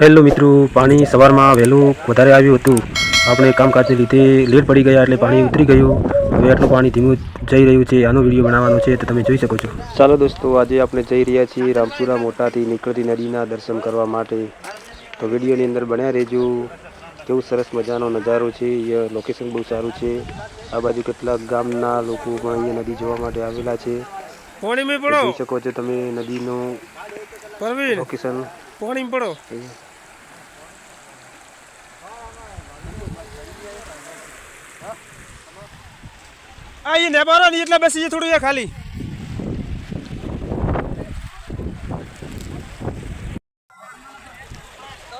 Hello મિત્રો પાણી સવારમાં વહેલું વધારે આવ્યું હતું. આપણે કામકાજને લીધે લેટ પડી ગયા એટલે પાણી ઉતરી ગયું. હવે આટલું પાણી ધીમું જઈ રહ્યું છે. આનો વીડિયો બનાવવાનો છે તો તમે જોઈ શકો છો. ચાલો દોસ્તો આજે આપણે જઈ રહ્યા છીએ રામપુરા મોટાથી નીકળતી નદીના દર્શન કરવા માટે. તો વિડીયોની અંદર બન્યા રહેજો. કેવું સરસ મજાનો નજારો છે. એ લોકેશન બહુ સારું છે. આ બાજુ કેટલાક ગામના લોકો પણ અહીંયા નદી જોવા માટે આવેલા છે. જોઈ શકો છો તમે નદીનું લોકેશન પાણી પડો. આ એ નેબારો ની એટલે બસ થોડું એ ખાલી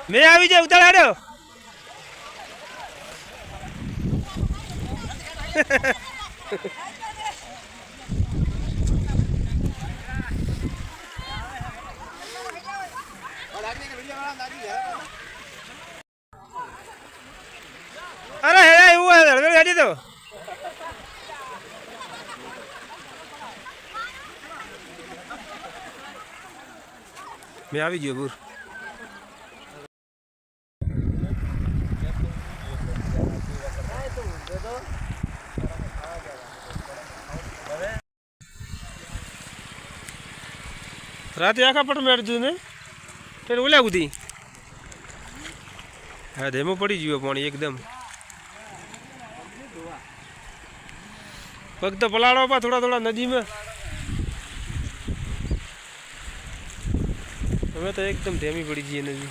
મેં આવી જાય, ઉતાર હાડો. અરે હે એવું હે હળવે મેં આવી ગયો પૂર રાતે આખા પટ મેળજું ને? તેને ઓલા સુધી હા, ધેમો પડી ગયો પાણી એકદમ. પગ તો પલાળો પા થોડા થોડા નદીમાં. હવે તો એકદમ ધેમી પડી જઈએ નદી